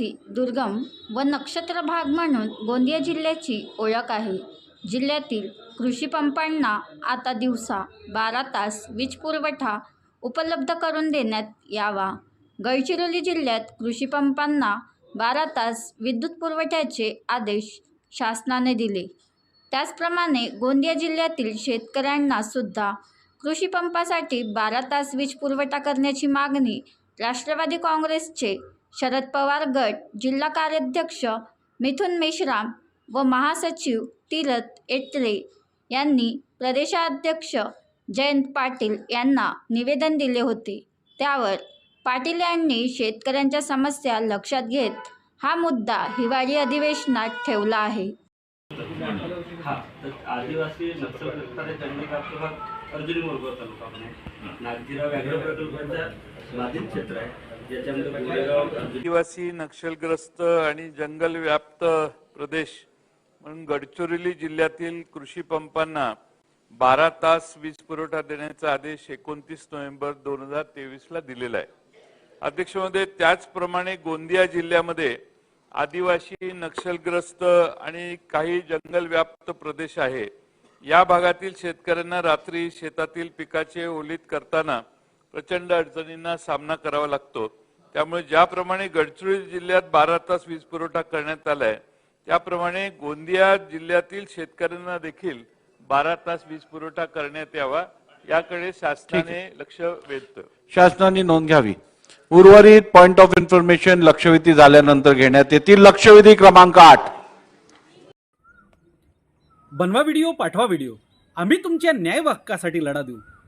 आदिवासी दुर्गम व नक्षत्र भाग म्हणून गोंदिया जिल्ह्याची ओळख आहे. जिल्ह्यातील कृषीपंपांना आता दिवसा बारा तास वीज पुरवठा उपलब्ध करून देण्यात यावा. गडचिरोली जिल्ह्यात कृषीपंपांना बारा तास विद्युत पुरवठ्याचे आदेश शासनाने दिले. त्याचप्रमाणे गोंदिया जिल्ह्यातील शेतकऱ्यांना सुद्धा कृषीपंपासाठी बारा तास वीज पुरवठा करण्याची मागणी राष्ट्रवादी काँग्रेसचे शरद पवार गट जिल्हा कार्याध्यक्ष मिथुन मेश्राम व महासचिव तीरथ एटले यांनी प्रदेशाध्यक्ष जयंत पाटील यांना निवेदन दिले होते. त्यावर पाटील यांनी शेतकऱ्यांच्या समस्या लक्षात घेत हा मुद्दा हिवाळी अधिवेशनात ठेवला आहे. आदिवासी नक्षलग्रस्तांचे अर्जुनी मोरगाव तालुका आपण नागझिरा व्याघ्र प्रकल्पाच्या बाधित क्षेत्र आहे. आदिवासी नक्षलग्रस्त आणि जंगल व्याप्त प्रदेश म्हणून गडचिरोली जिल्ह्यातील कृषी पंपांना बारा तास वीज पुरवठा देण्याचा आदेश एकोणतीस नोव्हेंबर दोन हजार तेवीसला दिलेला आहे. अध्यक्षमध्ये त्याचप्रमाणे गोंदिया जिल्ह्यामध्ये आदिवासी नक्षलग्रस्त आणि काही जंगल व्याप्त प्रदेश आहे. या भागातील शेतकऱ्यांना रात्री शेतातील पिकाचे ओलीत करताना प्रचंड अडचणींना सामना करावा लागतो. त्यामुळे ज्याप्रमाणे गडचिरोली जिल्ह्यात बारा तास वीज पुरवठा करण्यात आलाय त्याप्रमाणे गोंदिया जिल्ह्यातील शेतकऱ्यांना देखील बारा तास वीज पुरवठा करण्यात यावा याकडे शासनाने लक्ष वेधतं शासनाने नोंद घ्यावी. उर्वरित पॉइंट ऑफ इन्फॉर्मेशन लक्षवेधी झाल्यानंतर घेण्यात येतील लक्षवेधी क्रमांक आठ. बनवा व्हिडिओ पाठवा व्हिडिओ आम्ही तुमच्या न्याय हक्कासाठी लढा देऊ.